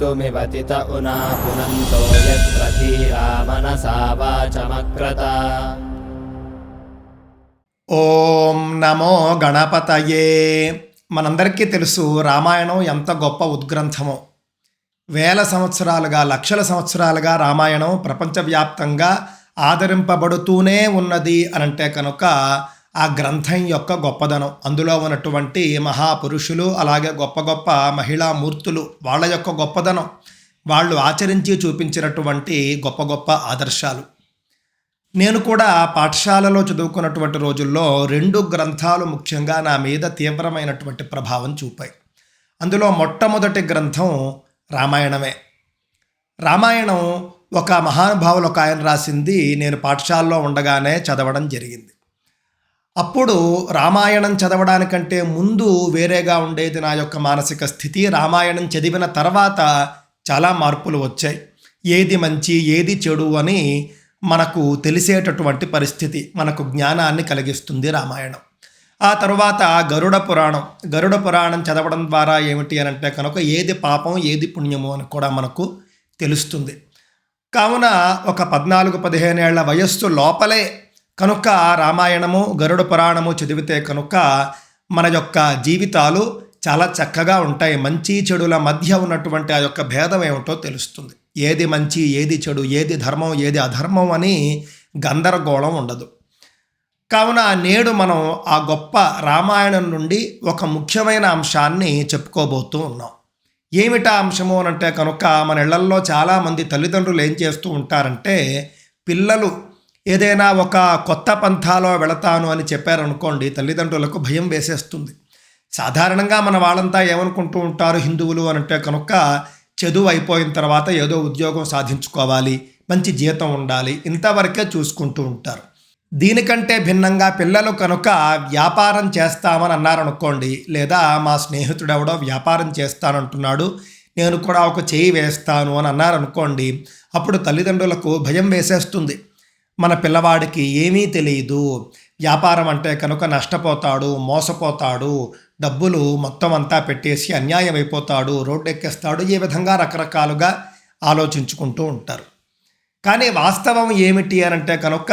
मृत्युमिवतित उना पुनन्तो यत्र धीरा मनसा वाचमक्रत ఓం నమో గణపతయే మనందరికీ తెలుసు రామాయణం ఎంత గొప్ప ఉద్గ్రంథమో వేల సంవత్సరాలుగా లక్షల సంవత్సరాలుగా రామాయణం ప్రపంచవ్యాప్తంగా ఆదరింపబడుతూనే ఉన్నది అనంటే కనుక ఆ గ్రంథం యొక్క గొప్పదనం. అందులో ఉన్నటువంటి మహాపురుషులు అలాగే గొప్ప గొప్ప మహిళా మూర్తులు వాళ్ళ యొక్క గొప్పదనం. వాళ్ళు ఆచరించి చూపించినటువంటి గొప్ప గొప్ప ఆదర్శాలు. నేను కూడా పాఠశాలలో చదువుకున్నటువంటి రోజుల్లో రెండు గ్రంథాలు ముఖ్యంగా నా మీద తీవ్రమైనటువంటి ప్రభావం చూపాయి. అందులో మొట్టమొదటి గ్రంథం రామాయణమే. రామాయణం ఒక మహానుభావులు ఒక ఆయన రాసింది నేను పాఠశాలలో ఉండగానే చదవడం జరిగింది. అప్పుడు రామాయణం చదవడానికంటే ముందు వేరేగా ఉండేది నా యొక్క మానసిక స్థితి. రామాయణం చదివిన తర్వాత చాలా మార్పులు వచ్చాయి. ఏది మంచి ఏది చెడు అని మనకు తెలిసేటటువంటి పరిస్థితి మనకు జ్ఞానాన్ని కలిగిస్తుంది రామాయణం. ఆ తరువాత గరుడ పురాణం. గరుడ పురాణం చదవడం ద్వారా ఏమిటి అని అంటే కనుక ఏది పాపం ఏది పుణ్యము అని కూడా మనకు తెలుస్తుంది. కావున ఒక పద్నాలుగు పదిహేను ఏళ్ళ వయస్సు లోపలే కనుక రామాయణము గరుడ పురాణము చదివితే కనుక మన యొక్క జీవితాలు చాలా చక్కగా ఉంటాయి. మంచి చెడుల మధ్య ఉన్నటువంటి ఆ యొక్క భేదం ఏమిటో తెలుస్తుంది. ఏది మంచి ఏది చెడు ఏది ధర్మం ఏది అధర్మం అని గందరగోళం ఉండదు. కావున నేడు మనం ఆ గొప్ప రామాయణం నుండి ఒక ముఖ్యమైన అంశాన్ని చెప్పుకోబోతూ ఉన్నాం. ఏమిటా అంశము అని అంటే కనుక మన ఇళ్ళల్లో చాలామంది తల్లిదండ్రులు ఏం చేస్తూ ఉంటారంటే పిల్లలు ఏదైనా ఒక కొత్త పంథాలో వెళతాను అని చెప్పారనుకోండి తల్లిదండ్రులకు భయం వేసేస్తుంది. సాధారణంగా మన వాళ్ళంతా ఏమనుకుంటూ ఉంటారు హిందువులు అంటే కనుక చదువు అయిపోయిన తర్వాత ఏదో ఉద్యోగం సాధించుకోవాలి మంచి జీతం ఉండాలి ఇంతవరకే చూసుకుంటూ ఉంటారు. దీనికంటే భిన్నంగా పిల్లలు కనుక వ్యాపారం చేస్తామని అన్నారనుకోండి లేదా మా స్నేహితుడు ఎవడో వ్యాపారం చేస్తానంటున్నాడు నేను కూడా ఒక చేయి వేస్తాను అని అన్నారనుకోండి అప్పుడు తల్లిదండ్రులకు భయం వేసేస్తుంది. మన పిల్లవాడికి ఏమీ తెలియదు. వ్యాపారం అంటే కనుక నష్టపోతాడు మోసపోతాడు డబ్బులు మొత్తం అంతా పెట్టేసి అన్యాయం అయిపోతాడు రోడ్డు ఎక్కేస్తాడు ఈ విధంగా రకరకాలుగా ఆలోచించుకుంటూ ఉంటారు. కానీ వాస్తవం ఏమిటి అని అంటే కనుక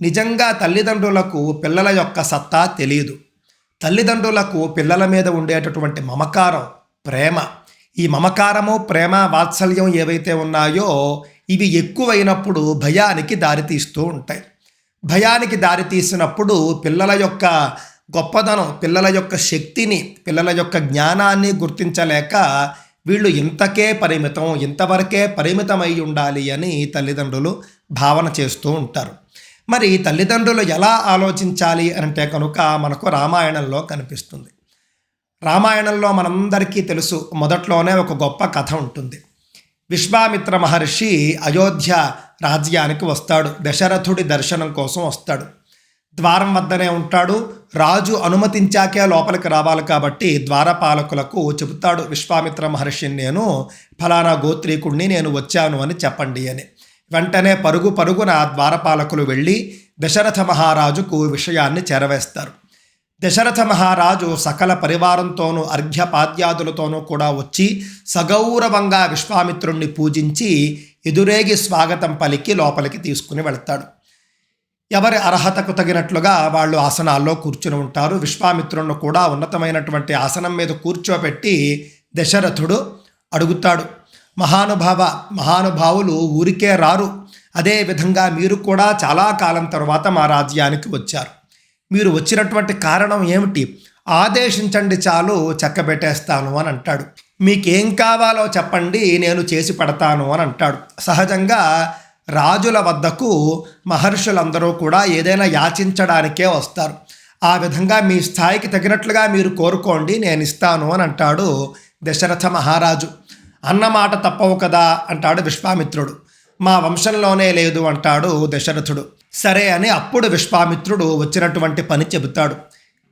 నిజంగా తల్లిదండ్రులకు పిల్లల యొక్క సత్తా తెలియదు తల్లిదండ్రులకు పిల్లల మీద ఉండేటటువంటి మమకారం ప్రేమ. ఈ మమకారము ప్రేమ వాత్సల్యం ఏవైతే ఉన్నాయో ఇవి ఎక్కువైనప్పుడు భయానికి దారితీస్తూ ఉంటాయి. భయానికి దారితీసినప్పుడు పిల్లల యొక్క గొప్పదనం పిల్లల యొక్క శక్తిని పిల్లల యొక్క జ్ఞానాన్ని గుర్తించలేక వీళ్ళు ఇంతకే పరిమితం ఇంతవరకే పరిమితమై ఉండాలి అని తల్లిదండ్రులు భావన చేస్తూ ఉంటారు. మరి తల్లిదండ్రులు ఎలా ఆలోచించాలి అంటే కనుక మనకు రామాయణంలో కనిపిస్తుంది. రామాయణంలో మనందరికీ తెలుసు మొదట్లోనే ఒక గొప్ప కథ ఉంటుంది. విశ్వామిత్ర మహర్షి అయోధ్య రాజ్యానికి వస్తాడు. దశరథుడి దర్శనం కోసం వస్తాడు. ద్వారం వద్దనే ఉంటాడు. రాజు అనుమతించాకే లోపలికి రావాలి కాబట్టి ద్వారపాలకులకు చెబుతాడు విశ్వామిత్ర మహర్షిని నేను ఫలానా గోత్రీకుణ్ణి నేను వచ్చాను అని చెప్పండి అని. వెంటనే పరుగు పరుగున ద్వారపాలకులు వెళ్ళి దశరథ మహారాజుకు విషయాన్ని చేరవేస్తారు. దశరథ మహారాజు సకల పరివారంతోనూ అర్ఘ్యపాద్యాదులతోనూ కూడా వచ్చి సగౌరవంగా విశ్వామిత్రుణ్ణి పూజించి ఎదురేగి స్వాగతం పలికి లోపలికి తీసుకుని వెళ్తాడు. ఎవరి అర్హతకు తగినట్లుగా వాళ్ళు ఆసనాల్లో కూర్చుని ఉంటారు. విశ్వామిత్రులను కూడా ఉన్నతమైనటువంటి ఆసనం మీద కూర్చోబెట్టి దశరథుడు అడుగుతాడు మహానుభావ మహానుభావులు ఊరికే రారు. అదేవిధంగా మీరు కూడా చాలా కాలం తర్వాత మా రాజ్యానికి వచ్చారు. మీరు వచ్చినటువంటి కారణం ఏమిటి? ఆదేశించండి చాలు చక్కబెట్టేస్తాను అని అంటాడు. మీకేం కావాలో చెప్పండి నేను చేసి పెడతాను అని అంటాడు. సహజంగా రాజుల వద్దకు మహర్షులందరూ కూడా ఏదైనా యాచించడానికే వస్తారు. ఆ విధంగా మీ స్థాయికి తగినట్లుగా మీరు కోరుకోండి నేను ఇస్తాను అని అంటాడు దశరథ మహారాజు. అన్నమాట తప్పవు కదా అంటాడు విశ్వామిత్రుడు. మా వంశంలోనే లేదు అంటాడు దశరథుడు. సరే అని అప్పుడు విశ్వామిత్రుడు వచ్చినటువంటి పని చెబుతాడు.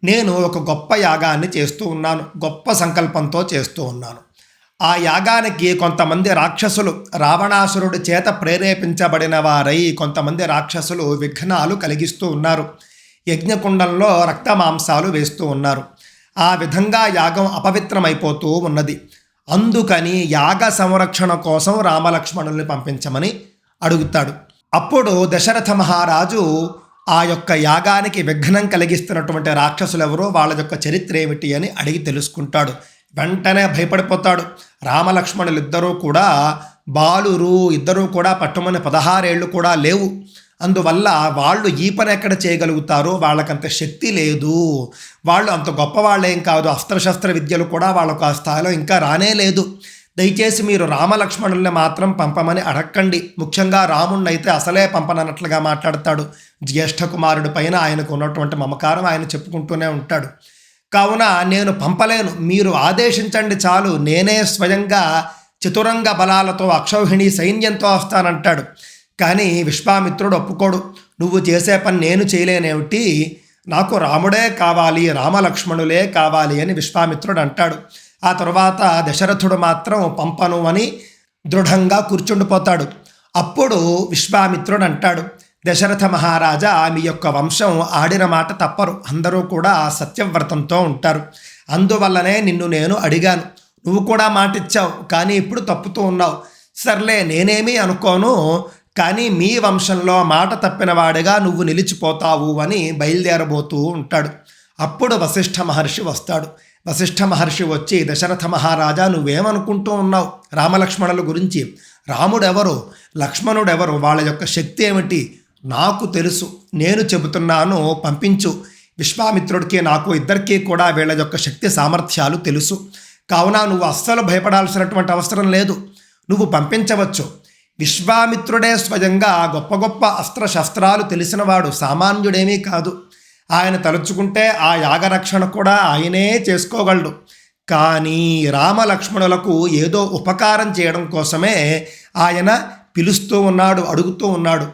నేను ఒక గొప్ప యాగాన్ని చేస్తూ ఉన్నాను. గొప్ప సంకల్పంతో చేస్తూ ఉన్నాను. ఆ యాగానికి కొంతమంది రాక్షసులు రావణాసురుడి చేత ప్రేరేపించబడిన వారై కొంతమంది రాక్షసులు విఘ్నాలు కలిగిస్తూ ఉన్నారు. యజ్ఞకుండంలో రక్త మాంసాలు వేస్తూ ఉన్నారు. ఆ విధంగా యాగం అపవిత్రమైపోతూ ఉన్నది. అందుకని యాగ సంరక్షణ కోసం రామలక్ష్మణుల్ని పంపించమని అడుగుతాడు. అప్పుడు దశరథ మహారాజు ఆ యొక్క యాగానికి విఘ్నం కలిగిస్తున్నటువంటి రాక్షసులు ఎవరో వాళ్ళ యొక్క చరిత్ర ఏమిటి అని అడిగి తెలుసుకుంటాడు. వెంటనే భయపడిపోతాడు. రామలక్ష్మణులు ఇద్దరూ కూడా బాలురు ఇద్దరూ కూడా పట్టుమని పదహారేళ్ళు కూడా లేవు. అందువల్ల వాళ్ళు ఈ పని ఎక్కడ చేయగలుగుతారో వాళ్ళకంత శక్తి లేదు. వాళ్ళు అంత గొప్ప వాళ్ళేం కాదు. అస్త్రశస్త్ర విద్యలు కూడా వాళ్ళకు ఆ స్థాయిలో ఇంకా రానే లేదు. దయచేసి మీరు రామలక్ష్మణుల్ని మాత్రం పంపమని అడక్కండి. ముఖ్యంగా రాముణ్ణి అయితే అసలే పంపనన్నట్లుగా మాట్లాడతాడు. జ్యేష్ఠ కుమారుడి పైన ఆయనకు ఉన్నటువంటి మమకారం ఆయన చెప్పుకుంటూనే ఉంటాడు. కావున నేను పంపలేను. మీరు ఆదేశించండి చాలు. నేనే స్వయంగా చతురంగ బలాలతో అక్షౌహిణి సైన్యంతో వస్తానంటాడు. కానీ విశ్వామిత్రుడు ఒప్పుకోడు. నువ్వు చేసే పని నేను చేయలేనేమిటి? నాకు రాముడే కావాలి రామలక్ష్మణులే కావాలి అని విశ్వామిత్రుడు అంటాడు. ఆ తర్వాత దశరథుడు మాత్రం పంపను అని దృఢంగా కూర్చుండిపోతాడు. అప్పుడు విశ్వామిత్రుడు అంటాడు దశరథ మహారాజా మీ యొక్క వంశం ఆడిన మాట తప్పరు. అందరూ కూడా సత్యవ్రతంతో ఉంటారు. అందువల్లనే నిన్ను నేను అడిగాను. నువ్వు కూడా మాట ఇచ్చావు కానీ ఇప్పుడు తప్పుతూ ఉన్నావు. సర్లే నేనేమీ అనుకోను కానీ మీ వంశంలో మాట తప్పినవాడిగా నువ్వు నిలిచిపోతావు అని బయలుదేరబోతూ ఉంటాడు. అప్పుడు వశిష్ఠ మహర్షి వస్తాడు. వశిష్ఠ మహర్షి వచ్చి దశరథ మహారాజా నువ్వేమనుకుంటూ ఉన్నావు రామలక్ష్మణుల గురించి. రాముడెవరు? లక్ష్మణుడెవరు? వాళ్ళ యొక్క శక్తి ఏమిటి? నాకు తెలుసు. నేను చెబుతున్నాను పంపించు. విశ్వామిత్రుడికి నాకు ఇద్దరికీ కూడా వీళ్ళ యొక్క శక్తి సామర్థ్యాలు తెలుసు. కావున నువ్వు అస్సలు భయపడాల్సినటువంటి అవసరం లేదు. నువ్వు పంపించవచ్చు. విశ్వామిత్రుడే స్వయంగా గొప్ప గొప్ప అస్త్ర శస్త్రాలు తెలిసినవాడు సామాన్యుడేమీ కాదు. ఆయన తలుచుకుంటే ఆ యాగరక్షణ కూడా ఆయనే చేసుకోగలడు. కానీ రామలక్ష్మణులకు ఏదో ఉపకారం చేయడం కోసమే ఆయన పిలుస్తూ ఉన్నాడు అడుగుతూ ఉన్నాడు.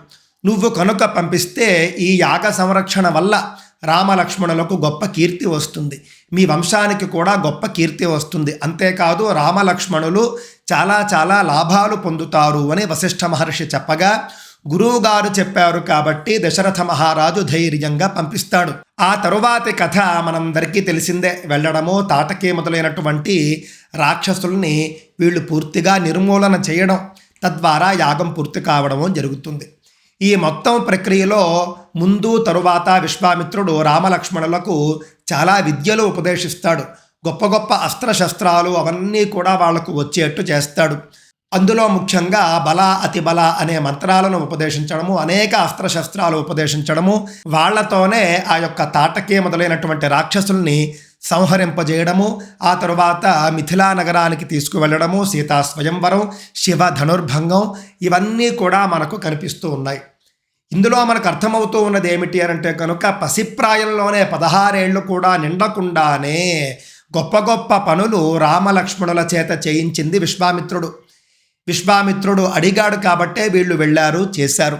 నువ్వు కనుక పంపిస్తే ఈ యాగ సంరక్షణ వల్ల రామలక్ష్మణులకు గొప్ప కీర్తి వస్తుంది. మీ వంశానికి కూడా గొప్ప కీర్తి వస్తుంది. అంతేకాదు రామలక్ష్మణులు చాలా చాలా లాభాలు పొందుతారు అని వశిష్ఠ మహర్షి చెప్పగా గురువుగారు చెప్పారు కాబట్టి దశరథ మహారాజు ధైర్యంగా పంపిస్తాడు. ఆ తరువాతి కథ మనందరికీ తెలిసిందే. వెళ్ళడము తాటకే మొదలైనటువంటి రాక్షసుల్ని వీళ్ళు పూర్తిగా నిర్మూలన చేయడం తద్వారా యాగం పూర్తి కావడము జరుగుతుంది. ఈ మొత్తం ప్రక్రియలో ముందు తరువాత విశ్వామిత్రుడు రామలక్ష్మణులకు చాలా విద్యలు ఉపదేశిస్తాడు. గొప్ప గొప్ప అస్త్రశస్త్రాలు అవన్నీ కూడా వాళ్ళకు వచ్చేట్టు చేస్తాడు. అందులో ముఖ్యంగా బల అతిబల అనే మంత్రాలను ఉపదేశించడము అనేక అస్త్రశస్త్రాలు ఉపదేశించడము వాళ్ళతోనే ఆ యొక్క తాటకే మొదలైనటువంటి రాక్షసుల్ని సంహరింపజేయడము ఆ తరువాత మిథిలా నగరానికి తీసుకువెళ్ళడము సీతా స్వయంవరం శివ ధనుర్భంగం ఇవన్నీ కూడా మనకు కనిపిస్తూ ఉన్నాయి. ఇందులో మనకు అర్థమవుతూ ఉన్నది ఏమిటి అని అంటే కనుక పసిప్రాయంలోనే పదహారేళ్ళు కూడా నిండకుండానే గొప్ప గొప్ప పనులు రామలక్ష్మణుల చేత చేయించింది విశ్వామిత్రుడు. విశ్వామిత్రుడు అడిగాడు కాబట్టే వీళ్ళు వెళ్ళారు చేశారు.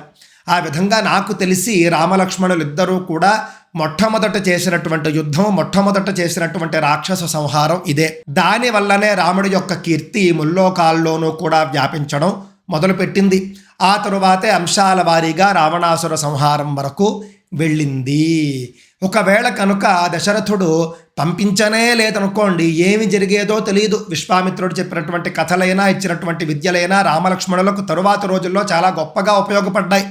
ఆ విధంగా నాకు తెలిసి రామలక్ష్మణులు ఇద్దరూ కూడా మొట్టమొదట చేసినటువంటి యుద్ధం మొట్టమొదట చేసినటువంటి రాక్షస సంహారం ఇదే. దాని వల్లనే రాముడి యొక్క కీర్తి ముల్లోకాల్లోనూ కూడా వ్యాపించడం మొదలుపెట్టింది. ఆ తరువాతే అంశాల వారీగా రావణాసుర సంహారం వరకు వెళ్ళింది. ఒకవేళ కనుక దశరథుడు పంపించనే లేదనుకోండి ఏమి జరిగేదో తెలియదు విశ్వామిత్రుడు చెప్పినటువంటి కథలైనా ఇచ్చినటువంటి విద్యలైనా రామలక్ష్మణులకు తరువాత రోజుల్లో చాలా గొప్పగా ఉపయోగపడ్డాయి.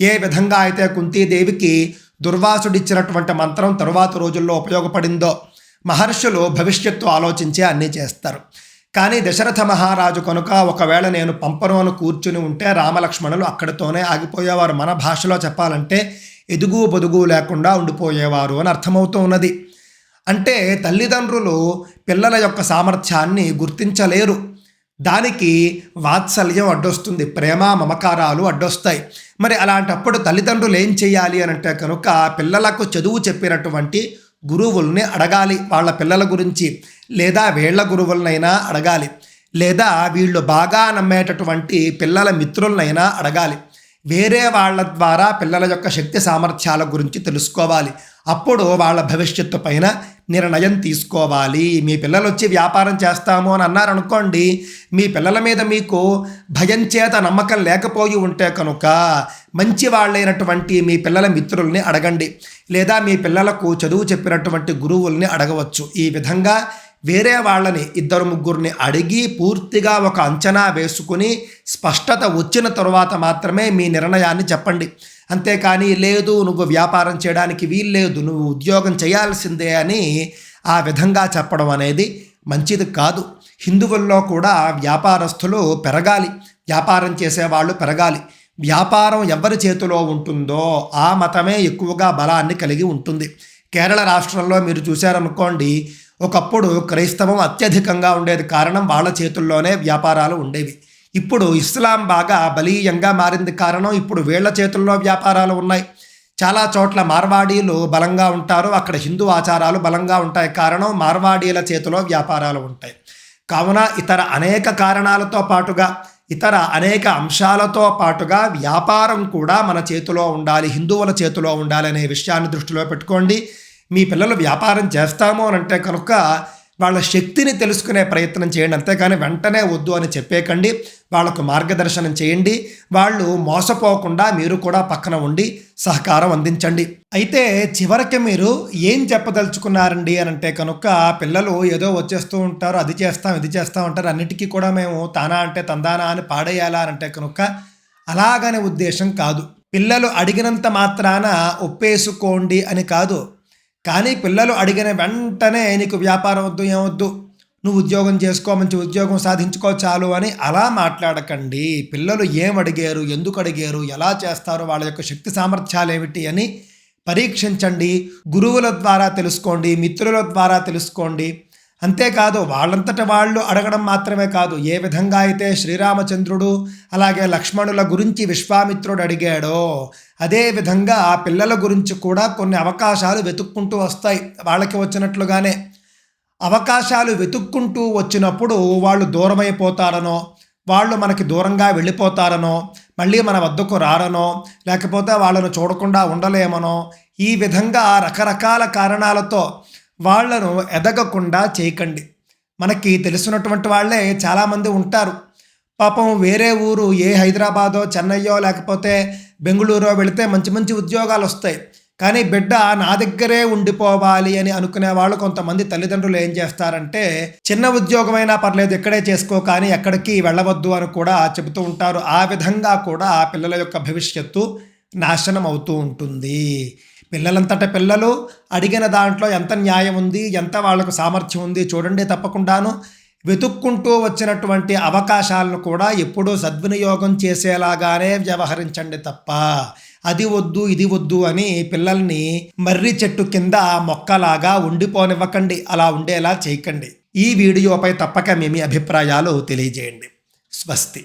ఏ విధంగా అయితే కుంతీదేవికి దుర్వాసుడిచ్చినటువంటి మంత్రం తరువాత రోజుల్లో ఉపయోగపడిందో మహర్షులు భవిష్యత్తు ఆలోచించి అన్నీ చేస్తారు. కానీ దశరథ మహారాజు కనుక ఒకవేళ నేను పంపను అని కూర్చుని ఉంటే రామలక్ష్మణులు అక్కడితోనే ఆగిపోయేవారు. మన భాషలో చెప్పాలంటే ఎదుగు బొదుగు లేకుండా ఉండిపోయేవారు అని అర్థమవుతూ ఉన్నది. అంటే తల్లిదండ్రులు పిల్లల యొక్క సామర్థ్యాన్ని గుర్తించలేరు. దానికి వాత్సల్యం అడ్డొస్తుంది ప్రేమ మమకారాలు అడ్డొస్తాయి. మరి అలాంటప్పుడు తల్లిదండ్రులు ఏం చేయాలి అని అంటే కనుక పిల్లలకు చదువు చెప్పినటువంటి గురువుల్ని అడగాలి. వాళ్ళ పిల్లల గురించి లేదా వీళ్ళ గురువులనైనా అడగాలి. లేదా వీళ్ళు బాగా నమ్మేటటువంటి పిల్లల మిత్రులనైనా అడగాలి. వేరే వాళ్ళ ద్వారా పిల్లల యొక్క శక్తి సామర్థ్యాల గురించి తెలుసుకోవాలి. అప్పుడు వాళ్ళ భవిష్యత్తు పైన నిర్ణయం తీసుకోవాలి. మీ పిల్లలు వచ్చి వ్యాపారం చేస్తాము అని అన్నారనుకోండి మీ పిల్లల మీద మీకు భయం చేత నమ్మకం లేకపోయి ఉంటే కనుక మంచి వాళ్ళైనటువంటి మీ పిల్లల మిత్రుల్ని అడగండి. లేదా మీ పిల్లలకు చదువు చెప్పినటువంటి గురువుల్ని అడగవచ్చు. ఈ విధంగా వేరే వాళ్ళని ఇద్దరు ముగ్గురిని అడిగి పూర్తిగా ఒక అంచనా వేసుకుని స్పష్టత వచ్చిన తరువాత మాత్రమే మీ నిర్ణయాన్ని చెప్పండి. అంతేకాని లేదు నువ్వు వ్యాపారం చేయడానికి వీల్లేదు నువ్వు ఉద్యోగం చేయాల్సిందే అని ఆ విధంగా చెప్పడం అనేది మంచిది కాదు. హిందువుల్లో కూడా వ్యాపారస్తులు పెరగాలి. వ్యాపారం చేసేవాళ్ళు పెరగాలి. వ్యాపారం ఎవరి చేతిలో ఉంటుందో ఆ మతమే ఎక్కువగా బలాన్ని కలిగి ఉంటుంది. కేరళ రాష్ట్రంలో మీరు చూశారనుకోండి ఒకప్పుడు క్రైస్తవం అత్యధికంగా ఉండేది కారణం వాళ్ళ చేతుల్లోనే వ్యాపారాలు ఉండేవి. ఇప్పుడు ఇస్లాం బాగా బలీయంగా మారింది కారణం ఇప్పుడు వీళ్ళ చేతుల్లో వ్యాపారాలు ఉన్నాయి. చాలా చోట్ల మార్వాడీలు బలంగా ఉంటారు. అక్కడ హిందూ ఆచారాలు బలంగా ఉంటాయి కారణం మార్వాడీల చేతిలో వ్యాపారాలు ఉంటాయి. కావున ఇతర అనేక కారణాలతో పాటుగా ఇతర అనేక అంశాలతో పాటుగా వ్యాపారం కూడా మన చేతిలో ఉండాలి హిందువుల చేతిలో ఉండాలి అనే విషయాన్ని దృష్టిలో పెట్టుకోండి. మీ పిల్లలు వ్యాపారం చేస్తాము అని అంటే కనుక వాళ్ళ శక్తిని తెలుసుకునే ప్రయత్నం చేయండి. అంతేకాని వెంటనే వద్దు అని చెప్పేకండి. వాళ్ళకు మార్గదర్శనం చేయండి. వాళ్ళు మోసపోకుండా మీరు కూడా పక్కన ఉండి సహకారం అందించండి. అయితే చివరికి మీరు ఏం చెప్పదలుచుకున్నారండి అని అంటే కనుక పిల్లలు ఏదో వచ్చేస్తూ ఉంటారు. అది చేస్తాం ఇది చేస్తాం అంటారు. అన్నిటికీ కూడా మేము తానా అంటే తందానా అని పాడేయాలా అని అంటే కనుక అలాగనే ఉద్దేశం కాదు. పిల్లలు అడిగినంత మాత్రాన ఒప్పేసుకోండి అని కాదు. కానీ పిల్లలు అడిగిన వెంటనే నీకు వ్యాపారం వద్దు ఏమొద్దు నువ్వు ఉద్యోగం చేసుకో మంచి ఉద్యోగం సాధించుకో చాలు అని అలా మాట్లాడకండి. పిల్లలు ఏం అడిగారు ఎందుకు అడిగారు ఎలా చేస్తారు వాళ్ళ యొక్క శక్తి సామర్థ్యాలు ఏమిటి అని పరీక్షించండి. గురువుల ద్వారా తెలుసుకోండి మిత్రుల ద్వారా తెలుసుకోండి. అంతేకాదు వాళ్ళంతట వాళ్ళు అడగడం మాత్రమే కాదు ఏ విధంగా అయితే శ్రీరామచంద్రుడు అలాగే లక్ష్మణుల గురించి విశ్వామిత్రుడు అడిగాడో అదే విధంగా ఆ పిల్లల గురించి కూడా కొన్ని అవకాశాలు వెతుక్కుంటూ వస్తాయి. వాళ్ళకి వచ్చినట్లుగానే అవకాశాలు వెతుక్కుంటూ వచ్చినప్పుడు వాళ్ళు దూరమైపోతారనో వాళ్ళు మనకి దూరంగా వెళ్ళిపోతారనో మళ్ళీ మన వద్దకు రారనో లేకపోతే వాళ్ళను చూడకుండా ఉండలేమనో ఈ విధంగా రకరకాల కారణాలతో వాళ్ళను ఎదగకుండా చేయకండి. మనకి తెలిసినటువంటి వాళ్ళే చాలామంది ఉంటారు. పాపం వేరే ఊరు ఏ హైదరాబాదో చెన్నయ్యో లేకపోతే బెంగళూరో వెళితే మంచి మంచి ఉద్యోగాలు వస్తాయి. కానీ బిడ్డ నా దగ్గరే ఉండిపోవాలి అని అనుకునే వాళ్ళు కొంతమంది తల్లిదండ్రులు ఏం చేస్తారంటే చిన్న ఉద్యోగమైనా పర్లేదు ఇక్కడే చేసుకో కానీ ఎక్కడికి వెళ్ళవద్దు అని కూడా చెబుతూ ఉంటారు. ఆ విధంగా కూడా ఆ పిల్లల యొక్క భవిష్యత్తు నాశనం అవుతూ ఉంటుంది. పిల్లలంతట పిల్లలు అడిగిన దాంట్లో ఎంత న్యాయం ఉంది ఎంత వాళ్ళకు సామర్థ్యం ఉంది చూడండి తప్పకుండాను. వెతుక్కుంటూ వచ్చినటువంటి అవకాశాలను కూడా ఎప్పుడూ సద్వినియోగం చేసేలాగానే వ్యవహరించండి తప్ప. అది వద్దు ఇది వద్దు అని పిల్లల్ని మర్రి చెట్టు కింద మొక్కలాగా ఉండిపోనివ్వకండి. అలా ఉండేలా చేయకండి. ఈ వీడియోపై తప్పక మీ అభిప్రాయాలు తెలియజేయండి. స్వస్తి.